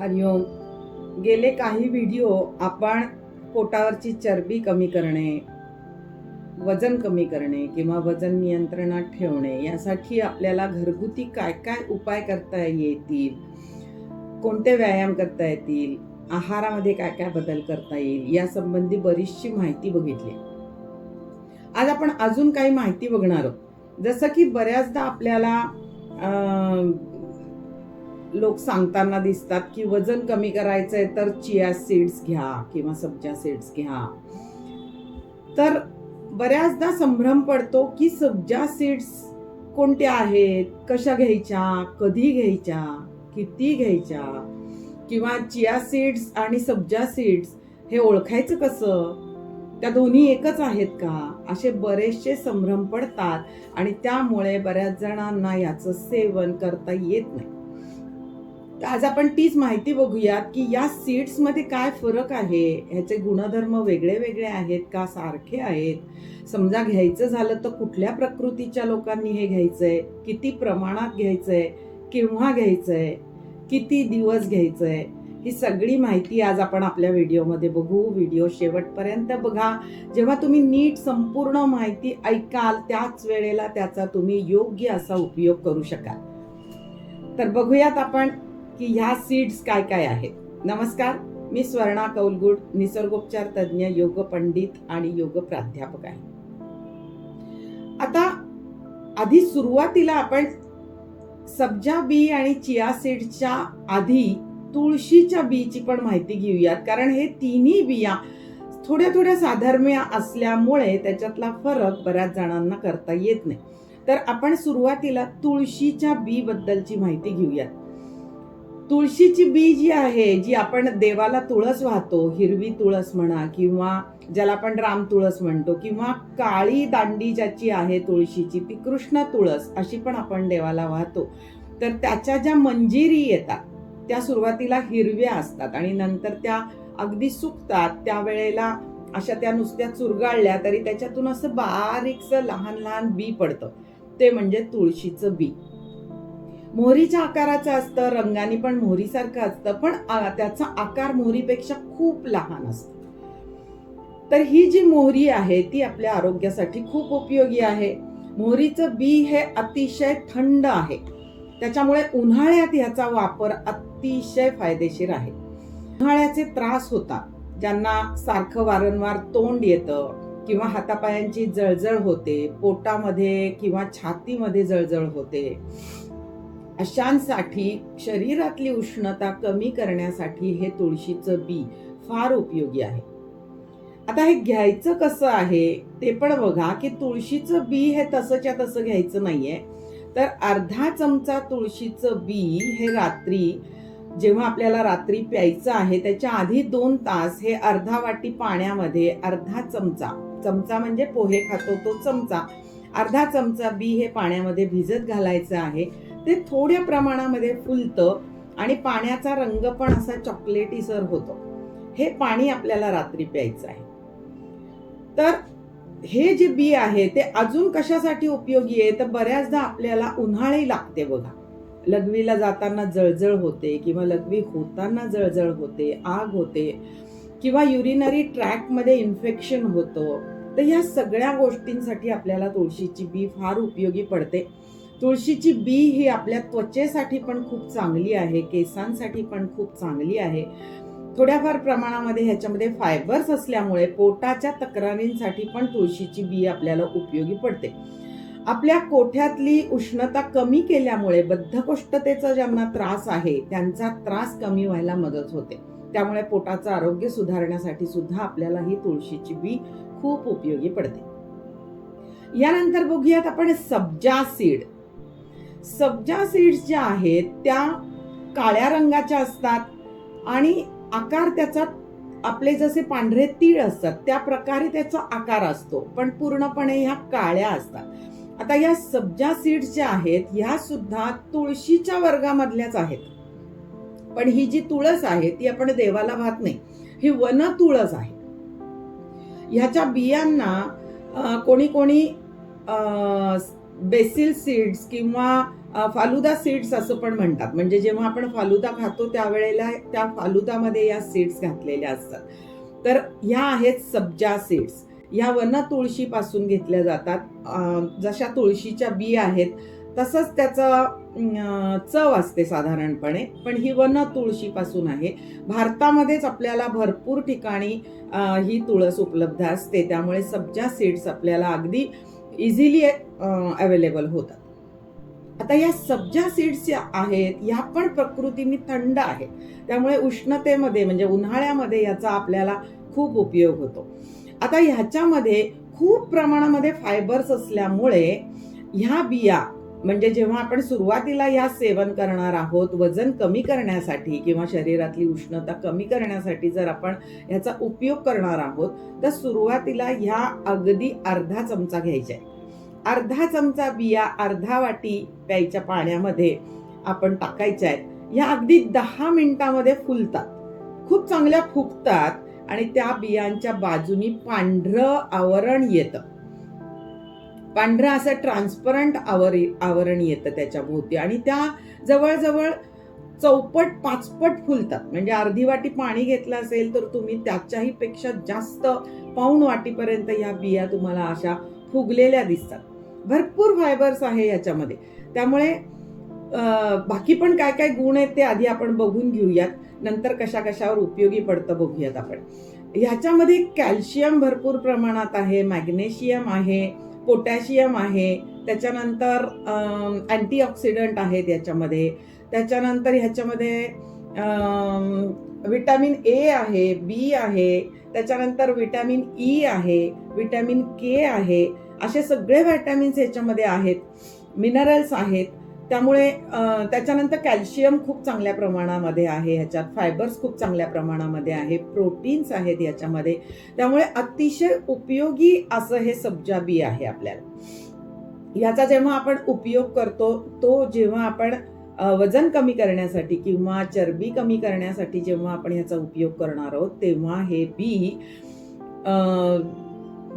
हरिओम. गेले काही व्हिडिओ आपण पोटावरची चरबी कमी करणे वजन कमी करणे किंवा वजन नियंत्रणात ठेवणे यासाठी आपल्याला घरगुती काय काय उपाय करता येतील? कोणते व्यायाम करता येतील? आहारामध्ये काय काय बदल करता येईल? यासंबंधी बरीचशी माहिती बघितली. आज आपण अजून काही माहिती बघणार आहोत. जसं की बऱ्याचदा आपल्याला लोक सांगताना दिसतात की वजन कमी करायचं आहे तर चिया सीड्स घ्या किंवा सब्जा सीड्स घ्या. तर बऱ्याचदा संभ्रम पडतो की सब्जा सीड्स कोणत्या आहेत कशा घ्यायच्या कधी घ्यायच्या किती घ्यायच्या किंवा चिया सीड्स आणि सब्जा सीड्स हे ओळखायचं कसं? त्या दोन्ही एकच आहेत का? असे बरेचसे संभ्रम पडतात आणि त्यामुळे बऱ्याच जणांना याचं सेवन करता येत नाही. आज आपण तीच माहिती बघूयात की या सीड्समध्ये काय फरक आहे? ह्याचे गुणधर्म वेगळे वेगळे आहेत का? सारखे आहेत? समजा घ्यायचं झालं तर कुठल्या प्रकृतीच्या लोकांनी हे घ्यायचंय? किती प्रमाणात घ्यायचंय? केव्हा घ्यायचंय? किती दिवस घ्यायचंय? ही सगळी माहिती आज आपण आपल्या व्हिडिओमध्ये बघू. व्हिडिओ शेवटपर्यंत बघा. जेव्हा तुम्ही नीट संपूर्ण माहिती ऐकाल त्याच वेळेला त्याचा तुम्ही योग्य असा उपयोग करू शकाल. तर बघूयात आपण की ह्या सीड्स काय काय आहेत? नमस्कार मी स्वर्णा कौलगुड निसर्गोपचार तज्ज्ञ योग पंडित आणि योग प्राध्यापक आहे. आता आधी सुरुवातीला आपण सब्जा बी आणि चिया सीड्सच्या आधी तुळशीच्या बीची पण माहिती घेऊयात कारण हे तिन्ही बिया थोड्या थोड्या साधर्म्य असल्यामुळे त्याच्यातला फरक बऱ्याच जणांना करता येत नाही. तर आपण सुरुवातीला तुळशीच्या बीबद्दलची माहिती घेऊयात. तुळशीची बी जी आहे जी आपण देवाला तुळस वाहतो हिरवी तुळस म्हणा किंवा ज्याला आपण राम तुळस म्हणतो किंवा काळी दांडी ज्याची आहे तुळशीची ती कृष्ण तुळस अशी पण आपण देवाला वाहतो. तर त्याच्या ज्या मंजिरी येतात त्या सुरुवातीला हिरव्या असतात आणि नंतर त्या अगदी सुकतात. त्यावेळेला अशा त्या नुसत्या चुरगाळल्या तरी त्याच्यातून असं बारीकसं लहान लहान बी पडतं. ते म्हणजे तुळशीचं बी. मोहरीच्या आकाराचं असतं रंगाने पण मोहरीसारखं असतं पण आ- त्याचा आकार मोहरीपेक्षा खूप लहान असतो. तर ही जी मोहरी आहे ती आपल्या आरोग्यासाठी खूप उपयोगी आहे. मोहरीचं बी हे अतिशय थंड आहे. त्याच्यामुळे उन्हाळ्यात ह्याचा वापर अतिशय फायदेशीर आहे. उन्हाळ्याचे त्रास होतात ज्यांना सारखं वारंवार तोंड येतं किंवा हातापायांची जळजळ होते पोटामध्ये किंवा छातीमध्ये जळजळ होते. अशांसाठी शरीरातली उष्णता कमी करण्यासाठी हे तुळशीचं बी फार उपयोगी आहे. आता हे घ्यायचं कसं आहे ते पण बघा की तुळशीचं बी हे तसंच्या तसं घ्यायचं नाहीये. तर अर्धा चमचा तुळशीचं बी हे रात्री जेव्हा आपल्याला रात्री प्यायचं आहे त्याच्या आधी दोन तास हे अर्धा वाटी पाण्यामध्ये अर्धा चमचा चमचा म्हणजे पोहे खातो तो चमचा अर्धा चमचा बी हे पाण्यामध्ये भिजत घालायचं आहे. ते थोड्या प्रमाणामध्ये फुलतं आणि पाण्याचा रंग पण असा चॉकलेटीसर होतो. हे पाणी आपल्याला रात्री प्यायचं आहे. तर हे जे बी आहे ते अजून कशासाठी उपयोगी आहे? तर बऱ्याचदा आपल्याला उन्हाळी लागते बघा. लघवीला जाताना जळजळ होते किंवा लघवी होताना जळजळ होते आग होते किंवा युरिनरी ट्रॅकमध्ये इन्फेक्शन होतं. तर ह्या सगळ्या गोष्टींसाठी आपल्याला तुळशीची बी फार उपयोगी पडते. तुळशीची बी ही आपल्या त्वचेसाठी पण खूप चांगली आहे केसांसाठी पण खूप चांगली आहे. थोड्याफार प्रमाणामध्ये ह्याच्यामध्ये फायबर्स असल्यामुळे पोटाच्या तक्रारींसाठी पण तुळशीची बी आपल्याला उपयोगी पडते. आपल्या कोठ्यातली उष्णता कमी केल्यामुळे बद्धकोष्ठतेचा ज्यांना त्रास आहे त्यांचा त्रास कमी व्हायला मदत होते. त्यामुळे पोटाचं आरोग्य सुधारण्यासाठी सुद्धा आपल्याला ही तुळशीची बी खूप उपयोगी पडते. यानंतर बघूयात आपण सब्जा सीड. सब्जा सीड्स ज्या आहेत त्या काळ्या रंगाच्या असतात आणि आकार त्याचा आपले जसे पांढरे तीळ असतात त्या प्रकारे त्याचा आकार असतो. पण पूर्णपणे ह्या काळ्या असतात. आता या सब्जा सीड्स ज्या आहेत ह्या सुद्धा तुळशीच्या वर्गामधल्याच आहेत. पण ही जी तुळस आहे ती आपण देवाला वाहत नाही. ही वन तुळस आहे. ह्याच्या बियांना कोणी कोणी बेसिल सीड्स किंवा फालुदा सीड्स असं पण म्हणतात. म्हणजे जेव्हा आपण फालुदा खातो त्यावेळेला त्या फालुदामध्ये या सीड्स घातलेल्या असतात. तर ह्या आहेत सब्जा सीड्स. ह्या वन तुळशीपासून घेतल्या जातात. जशा तुळशीच्या बी आहेत तसंच त्याचं चव असते साधारणपणे. पण ही वन तुळशीपासून आहे. भारतामध्येच आपल्याला भरपूर ठिकाणी ही तुळस उपलब्ध असते. त्यामुळे सब्जा सीड्स आपल्याला अगदी इझिली अवेलेबल होतात. आता या सब्जा सीड्स ज्या आहेत ह्या पण प्रकृतीने थंड आहेत. त्यामुळे उष्णतेमध्ये म्हणजे उन्हाळ्यामध्ये याचा आपल्याला खूप उपयोग होतो. आता ह्याच्यामध्ये खूप प्रमाणामध्ये फायबर्स असल्यामुळे ह्या बिया म्हणजे जेव्हा आपण सुरुवातीला या सेवन करणार आहोत वजन कमी करण्यासाठी किंवा शरीरातली उष्णता कमी करण्यासाठी जर आपण ह्याचा उपयोग करणार आहोत तर सुरुवातीला ह्या अगदी अर्धा चमचा घ्यायचा आहे. अर्धा चमचा बिया अर्धा वाटी प्यायच्या पाण्यामध्ये आपण टाकायच्या आहेत. या अगदी दहा मिनिटामध्ये फुलतात. खूप चांगल्या फुगतात आणि त्या बियांच्या बाजूनी पांढरं आवरण येतं. पांढरा असं ट्रान्सपरंट आवर आवरण येतं त्याच्या भोवती आणि त्या जवळजवळ चौपट पाचपट फुलतात. म्हणजे अर्धी वाटी पाणी घेतलं असेल तर तुम्ही त्याच्याही पेक्षा जास्त पाऊण वाटीपर्यंत ह्या बिया तुम्हाला अशा फुगलेल्या दिसतात. भरपूर फायबर्स आहे याच्यामध्ये. त्यामुळे बाकी पण काय काय गुण आहेत ते आधी आपण बघून घेऊयात. नंतर कशा कशावर उपयोगी पडतं बघूयात आपण. ह्याच्यामध्ये कॅल्शियम भरपूर प्रमाणात आहे मॅग्नेशियम आहे पोटॅशियम आहे त्याच्यानंतर अँटीऑक्सिडंट आहेत याच्यामध्ये. त्याच्यानंतर ह्याच्यामध्ये विटॅमिन ए आहे बी आहे त्याच्यानंतर विटॅमिन ई e आहे विटॅमिन के आहे असे सगळे व्हिटॅमिन्स याच्यामध्ये आहेत. मिनरल्स आहेत. त्यामुळे त्याच्यानंतर कॅल्शियम खूप चांगल्या प्रमाणामध्ये आहे ह्याच्यात फायबर्स खूप चांगल्या प्रमाणामध्ये आहे प्रोटीन्स आहेत याच्यामध्ये. त्यामुळे अतिशय उपयोगी असं हे सब्जा बी आहे आपल्याला. याचा जेव्हा आपण उपयोग करतो तो जेव्हा आपण वजन कमी करण्यासाठी किंवा चरबी कमी करण्यासाठी जेव्हा आपण ह्याचा उपयोग करणार आहोत तेव्हा हे बी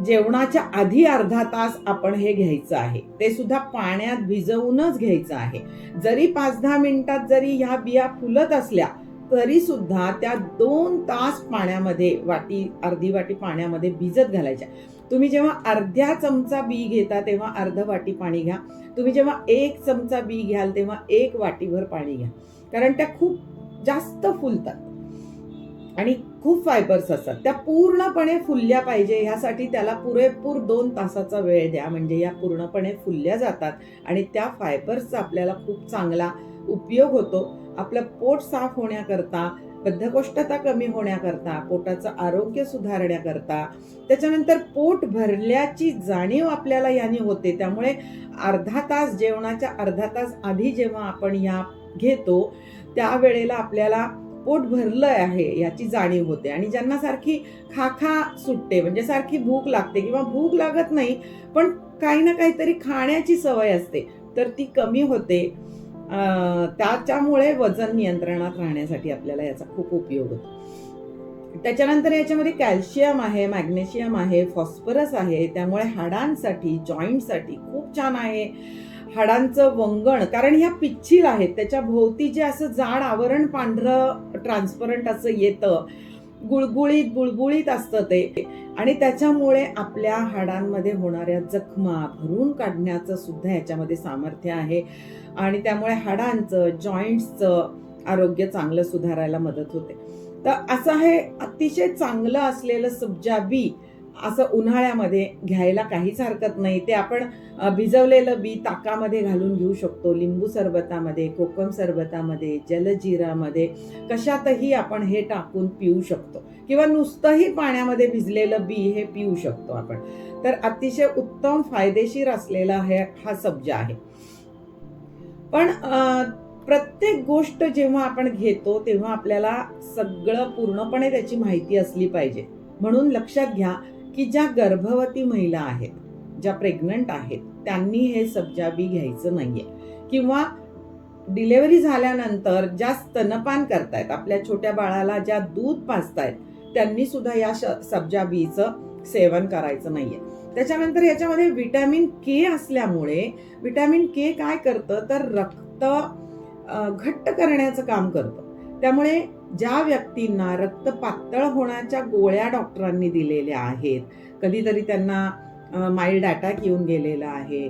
जेवणाच्या आधी अर्धा तास आपण हे घ्यायचं आहे. ते सुद्धा पाण्यात भिजवूनच घ्यायचं आहे. जरी पाच दहा मिनिटात जरी ह्या बिया फुलत असल्या तरी सुद्धा त्या दोन तास पाण्यामध्ये वाटी अर्धी वाटी पाण्यामध्ये भिजत घालायच्या. तुम्ही जेव्हा अर्ध्या चमचा बी घेता तेव्हा अर्ध वाटी पाणी घ्या. तुम्ही जेव्हा एक चमचा बी घ्याल तेव्हा एक वाटीभर पाणी घ्या. कारण त्या खूप जास्त फुलतात. आणि खूप फायबर्स असतात. त्या पूर्णपणे फुलल्या पाहिजे ह्यासाठी त्याला पुरेपूर दोन तासाचा वेळ द्या. म्हणजे या पूर्णपणे फुलल्या जातात आणि त्या फायबर्सचा आपल्याला खूप चांगला उपयोग होतो. आपलं पोट साफ होण्याकरता बद्धकोष्ठता कमी होण्याकरता पोटाचं आरोग्य सुधारण्याकरता त्याच्यानंतर पोट भरल्याची जाणीव आपल्याला याने होते. त्यामुळे अर्धा तास जेवणाच्या अर्धा तास आधी जेव्हा आपण या घेतो त्यावेळेला आपल्याला पोट भरलं आहे याची जाणीव होते. आणि ज्यांना सारखी खाखा सुटते म्हणजे सारखी भूक लागते किंवा भूक लागत नाही पण काही ना काहीतरी खाण्याची सवय असते तर ती कमी होते. त्याच्यामुळे वजन नियंत्रणात राहण्यासाठी आपल्याला याचा खूप उपयोग होतो. त्याच्यानंतर याच्यामध्ये कॅल्शियम आहे मॅग्नेशियम आहे फॉस्फरस आहे त्यामुळे हाडांसाठी जॉईंटसाठी खूप छान आहे. हाडांचं वंगण कारण ह्या पिच्छील आहेत. त्याच्या भोवती जे असं जाड आवरण पांढरं ट्रान्सपरंट असं येतं गुळगुळीत बुळबुळीत असतं ते. आणि त्याच्यामुळे आपल्या हाडांमध्ये होणाऱ्या जखमा भरून काढण्याचं सुद्धा याच्यामध्ये सामर्थ्य आहे. आणि त्यामुळे हाडांचं जॉईंट्सचं आरोग्य चांगलं सुधारायला मदत होते. तर असं हे अतिशय चांगलं असलेलं सब्जा बी असं उन्हाळ्यामध्ये घ्यायला काहीच हरकत नाही. ते आपण भिजवलेलं बी ताकामध्ये घालून घेऊ शकतो. लिंबू सरबतामध्ये कोकम सरबतामध्ये जलजिरामध्ये कशातही आपण हे टाकून पिऊ शकतो. किंवा नुसतंही पाण्यामध्ये भिजलेलं बी हे पिऊ शकतो आपण. तर अतिशय उत्तम फायदेशीर असलेला हे हा सब्जा आहे. पण प्रत्येक गोष्ट जेव्हा आपण घेतो तेव्हा आपल्याला सगळं पूर्णपणे त्याची माहिती असली पाहिजे. म्हणून लक्षात घ्या की ज्या गर्भवती महिला आहेत ज्या प्रेग्नंट आहेत त्यांनी हे सब्जा बी घ्यायचं नाहीये. किंवा डिलेवरी झाल्यानंतर ज्या स्तनपान करतायत आपल्या छोट्या बाळाला ज्या दूध पाजतायत त्यांनी सुद्धा या श- सब्जा बीचं सेवन करायचं नाहीये. त्याच्यानंतर याच्यामध्ये विटॅमिन के असल्यामुळे विटॅमिन के काय करतं? तर रक्त घट्ट करण्याचं काम करतं. त्यामुळे ज्या व्यक्तींना रक्त पातळ होण्याच्या गोळ्या डॉक्टरांनी दिलेल्या आहेत कधीतरी त्यांना माइल्ड अटॅक येऊन गेलेला आहे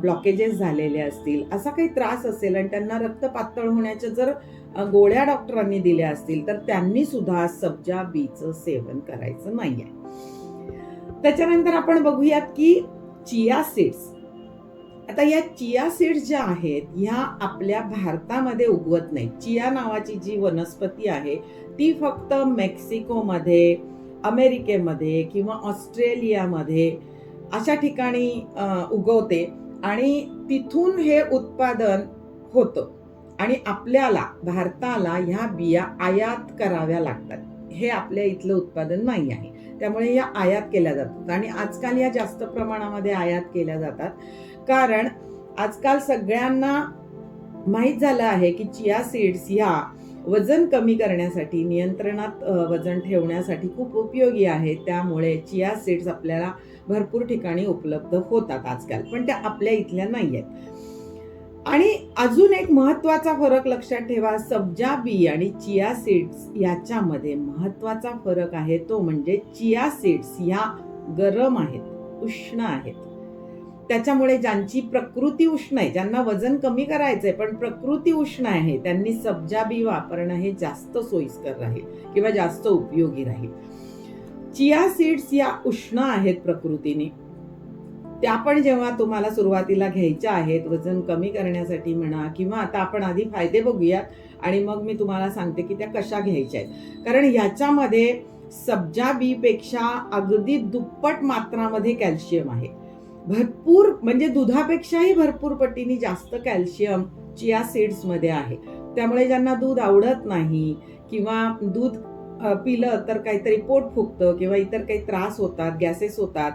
ब्लॉकेजेस झालेले असतील असा काही त्रास असेल आणि त्यांना रक्त पातळ होण्याच्या जर गोळ्या डॉक्टरांनी दिल्या असतील तर त्यांनी सुद्धा सब्जा बीचं सेवन करायचं नाही आहे त्याच्यानंतर आपण बघूयात की चिया सीड्स आता या चिया सीड्स ज्या आहेत ह्या आपल्या भारतामध्ये उगवत नाही चिया नावाची जी वनस्पती आहे ती फक्त मेक्सिकोमध्ये अमेरिकेमध्ये किंवा ऑस्ट्रेलियामध्ये अशा ठिकाणी उगवते आणि तिथून हे उत्पादन होतं. आणि आपल्याला भारताला ह्या बिया आयात कराव्या लागतात. हे आपल्या इथलं उत्पादन नाही आहे. त्यामुळे या आयात केल्या जातात. आणि आजकाल या जास्त प्रमाणामध्ये आयात केल्या जातात. कारण आजकाल सगळ्यांना माहीत झालं आहे की चिया सीड्स ह्या वजन कमी करण्यासाठी नियंत्रणात वजन ठेवण्यासाठी खूप उपयोगी आहे. त्यामुळे चिया सीड्स आपल्याला भरपूर ठिकाणी उपलब्ध होतात आजकाल पण त्या आपल्या इथल्या नाही आहेत आणि अजून एक महत्त्वाचा फरक लक्षात ठेवा सब्जा बी आणि चिया सीड्स याच्यामध्ये महत्त्वाचा फरक आहे तो म्हणजे चिया सीड्स ह्या गरम आहेत उष्ण आहेत. त्याच्यामुळे ज्यांची प्रकृती उष्ण आहे ज्यांना वजन कमी करायचं आहे पण प्रकृती उष्ण आहे त्यांनी सब्जा बी वापरणं हे जास्त सोयीस्कर राहील किंवा जास्त उपयोगी राहील. चिया सीड्स या उष्ण आहेत प्रकृतीने. त्या पण जेव्हा तुम्हाला सुरुवातीला घ्यायच्या आहेत वजन कमी करण्यासाठी म्हणा किंवा आता आपण आधी फायदे बघूयात आणि मग मी तुम्हाला सांगते की त्या कशा घ्यायच्या आहेत. कारण ह्याच्यामध्ये सब्जा बीपेक्षा अगदी दुप्पट मात्रामध्ये कॅल्शियम आहे. भरपूर म्हणजे दुधापेक्षाही भरपूर पटीने जास्त कॅल्शियम चिया सीड्समध्ये आहे. त्यामुळे ज्यांना दूध आवडत नाही किंवा दूध पिलं तर काहीतरी पोट फुगतं किंवा इतर काही त्रास होतात गॅसेस होतात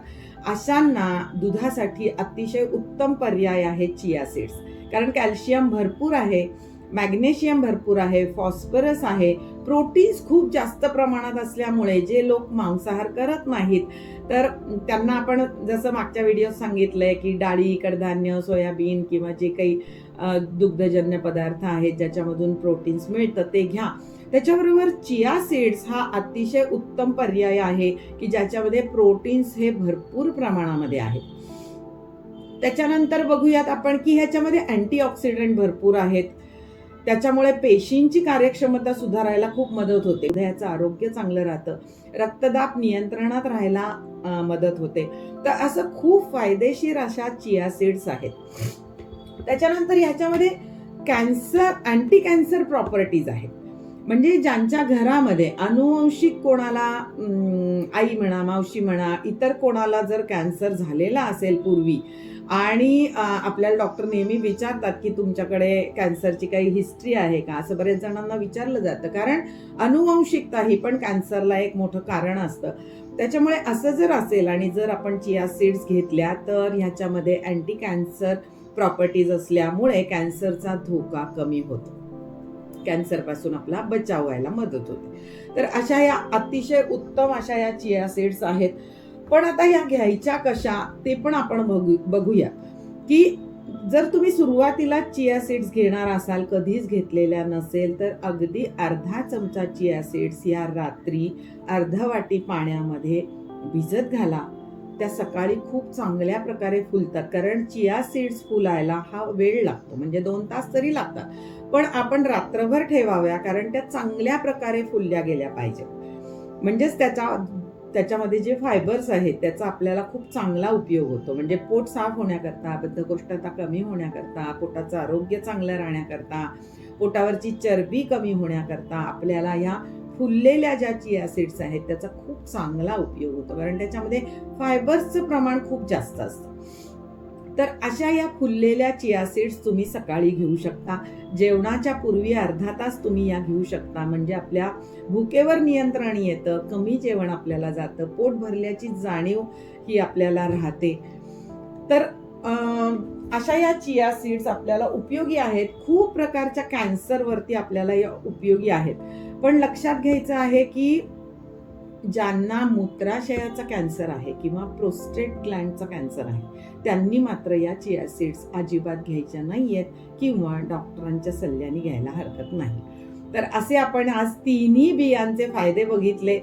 अशांना दुधासाठी अतिशय उत्तम पर्याय आहे चिया सीड्स. कारण कॅल्शियम भरपूर आहे मॅग्नेशियम भरपूर आहे फॉस्फरस आहे प्रोटीन्स खूप जास्त प्रमाणात असल्यामुळे जे लोक मांसाहार करत नाहीत तर त्यांना आपण जसं मागच्या व्हिडिओत आहे की डाळी कडधान्य सोयाबीन किंवा जे काही दुग्धजन्य पदार्थ आहेत ज्याच्यामधून प्रोटीन्स मिळतं ते घ्या. त्याच्याबरोबर चिया सीड्स हा अतिशय उत्तम पर्याय आहे की ज्याच्यामध्ये प्रोटीन्स हे भरपूर प्रमाणामध्ये आहेत. त्याच्यानंतर बघूयात आपण की ह्याच्यामध्ये अँटीऑक्सिडंट भरपूर आहेत. त्याच्यामुळे पेशींची कार्यक्षमता सुधारायला खूप मदत होते. हृदयाचं आरोग्य चांगलं राहतं. रक्तदाब नियंत्रणात राहायला मदत होते. तर असं खूप फायदेशीर अशा चिया सीड्स आहेत. त्याच्यानंतर ह्याच्यामध्ये कॅन्सर अँटी कॅन्सर प्रॉपर्टीज आहेत. म्हणजे ज्यांच्या घरामध्ये अनुवंशिक कोणाला आई म्हणा मावशी म्हणा इतर कोणाला जर कॅन्सर झालेला असेल पूर्वी आणि आपल्याला डॉक्टर नेहमी विचारतात की तुमच्याकडे कॅन्सरची काही हिस्ट्री आहे का? असं बरेच जणांना विचारलं जातं. कारण अनुवंशिकता ही पण कॅन्सरला एक मोठं कारण असतं. त्याच्यामुळे असं जर असेल आणि जर आपण चिया सीड्स घेतल्या तर ह्याच्यामध्ये अँटी कॅन्सर प्रॉपर्टीज असल्यामुळे कॅन्सरचा धोका कमी होतो. कॅन्सरपासून आपला बचाव व्हायला मदत होते. तर अशा या अतिशय उत्तम अशा या चिया सीड्स आहेत. पण आता या घ्यायच्या कशा ते पण आपण बघू बघूया. की जर तुम्ही सुरुवातीला चिया सीड्स घेणार असाल कधीच घेतलेल्या नसेल तर अगदी अर्धा चमचा चिया सीड्स या रात्री अर्धा वाटी पाण्यामध्ये भिजत घाला. त्या सकाळी खूप चांगल्या प्रकारे फुलतात. कारण चिया सीड्स फुलायला हा वेळ लागतो. म्हणजे दोन तास तरी लागतात. पण आपण रात्रभर ठेवाव्या कारण त्या चांगल्या प्रकारे फुलल्या गेल्या पाहिजेत. म्हणजेच त्याच्या त्याच्यामध्ये जे फायबर्स आहेत त्याचा आपल्याला खूप चांगला उपयोग होतो. म्हणजे पोट साफ होण्याकरता बद्धकोष्ठता कमी होण्याकरता पोटाचं आरोग्य चांगलं राहण्याकरता पोटावरची चरबी कमी होण्याकरता आपल्याला या फुललेल्या ज्या चिया सीड्स आहेत त्याचा खूप चांगला उपयोग होतो. कारण त्याच्यामध्ये फायबर्सचं प्रमाण खूप जास्त असतं. तर अशा या फुललेल्या चिया सीड्स तुम्ही सकाळी घेऊ शकता. जेवणाच्या पूर्वी अर्धा तास तुम्ही या घेऊ शकता. म्हणजे आपल्या भुकेवर नियंत्रण येतं कमी जेवण आपल्याला जातं पोट भरल्याची जाणीव ही आपल्याला राहते. तर अशा या चिया सीड्स आपल्याला उपयोगी आहेत. खूप प्रकारच्या कॅन्सरवरती आपल्याला या उपयोगी आहेत. पण लक्षात घ्यायचं आहे की ज्यांना मूत्राशयाचा कॅन्सर आहे किंवा प्रोस्टेट ग्लँडचा कॅन्सर आहे त्यांनी मात्र या चिया सीड्स अजिबात घ्यायच्या नाही आहेत किंवा डॉक्टरांच्या सल्ल्याने घ्यायला हरकत नाही. तर असे आपण आज तिन्ही बियांचे फायदे बघितले.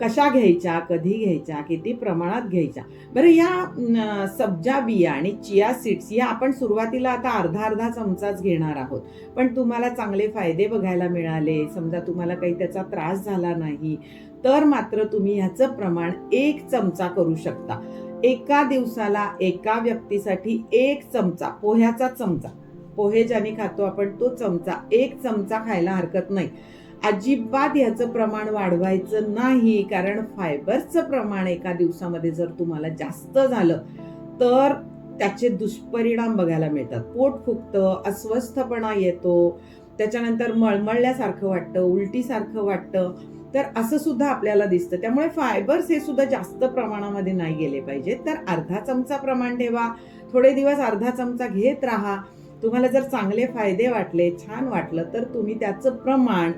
कशा घ्यायच्या कधी घ्यायच्या किती प्रमाणात घ्यायच्या? बरं या सब्जा बिया आणि चिया सीड्स या आपण सुरुवातीला आता अर्धा अर्धा चमचाच घेणार आहोत. पण तुम्हाला चांगले फायदे बघायला मिळाले. समजा तुम्हाला काही त्याचा त्रास झाला नाही तर मात्र तुम्ही ह्याचं प्रमाण एक चमचा करू शकता. एका दिवसाला एका व्यक्तीसाठी एक चमचा पोह्याचा चमचा. पोहे ज्याने खातो आपण तो चमचा एक चमचा खायला हरकत नाही. अजिबात ह्याचं प्रमाण वाढवायचं नाही कारण फायबरचं प्रमाण एका दिवसामध्ये जर तुम्हाला जास्त झालं तर त्याचे दुष्परिणाम बघायला मिळतात. पोट फुगतं अस्वस्थपणा येतो त्याच्यानंतर मळमळल्यासारखं वाटतं उलटीसारखं वाटतं. तर असं सुद्धा आपल्याला दिसतं. त्यामुळे फायबर्स हे सुद्धा जास्त प्रमाणामध्ये नाही गेले पाहिजेत. तर अर्धा चमचा प्रमाण ठेवा. थोडे दिवस अर्धा चमचा घेत राहा. तुम्हाला जर चांगले फायदे वाटले छान वाटलं तर तुम्ही त्याचं प्रमाण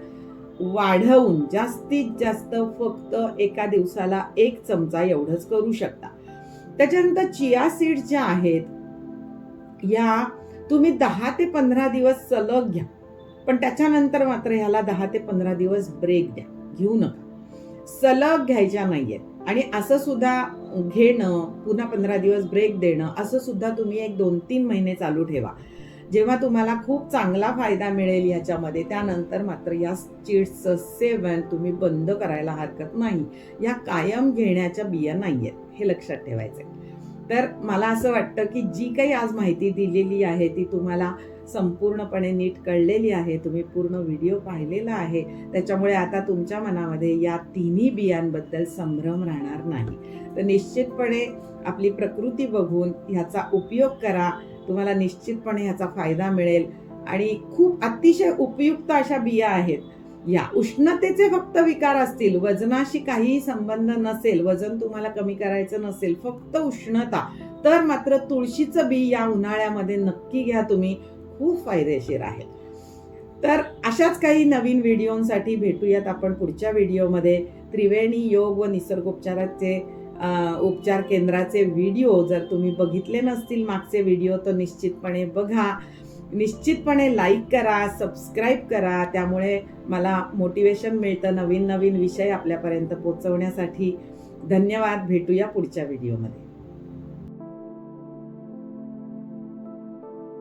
वाढवून जास्तीत जास्त फक्त एका दिवसाला एक चमचा एवढंच करू शकता. त्याच्यानंतर चिया सीड ज्या आहेत या तुम्ही दहा ते पंधरा दिवस सलग घ्या. पण त्याच्यानंतर मात्र ह्याला दहा ते पंधरा दिवस ब्रेक द्या. घेऊ नका. सलग घ्यायच्या नाहीयेत. आणि असं सुद्धा घेणं पुन्हा पंधरा दिवस ब्रेक देणं असं सुद्धा तुम्ही एक दोन तीन महिने चालू ठेवा. जेव्हा तुम्हाला खूप चांगला फायदा मिळेल याच्यामध्ये त्यानंतर मात्र या चिट्सचं सेवन तुम्ही बंद करायला हरकत नाही. या कायम घेण्याच्या बिया नाही आहेत हे लक्षात ठेवायचं तर मला असं वाटतं की जी काही आज माहिती दिलेली आहे ती तुम्हाला संपूर्णपणे नीट कळलेली आहे. तुम्ही पूर्ण व्हिडिओ पाहिलेला आहे. त्याच्यामुळे आता तुमच्या मनामध्ये या तिन्ही बियांबद्दल संभ्रम राहणार नाही. तर निश्चितपणे आपली प्रकृती बघून ह्याचा उपयोग करा. तुम्हाला निश्चितपणे ह्याचा फायदा मिळेल. आणि खूप अतिशय उपयुक्त अशा बिया आहेत. या उष्णतेचे फक्त विकार असतील. वजनाशी काहीही संबंध नसेल. वजन तुम्हाला कमी करायचं नसेल. फक्त उष्णता. तर मात्र तुळशीचं बी या उन्हाळ्यामध्ये नक्की घ्या तुम्ही. खूप फायदेशीर आहे तर अशाच काही नवीन व्हिडिओंसाठी भेटूयात आपण पुढच्या व्हिडिओमध्ये. त्रिवेणी योग व निसर्गोपचाराचे उपचार केंद्राचे व्हिडिओ जर तुम्ही बघितले नसतील मागचे व्हिडिओ तर निश्चितपणे बघा. निश्चितपणे लाईक करा सबस्क्राईब करा. त्यामुळे मला मोटिवेशन मिळतं नवीन नवीन विषय आपल्यापर्यंत पोचवण्यासाठी धन्यवाद. भेटूया पुढच्या व्हिडिओमध्ये.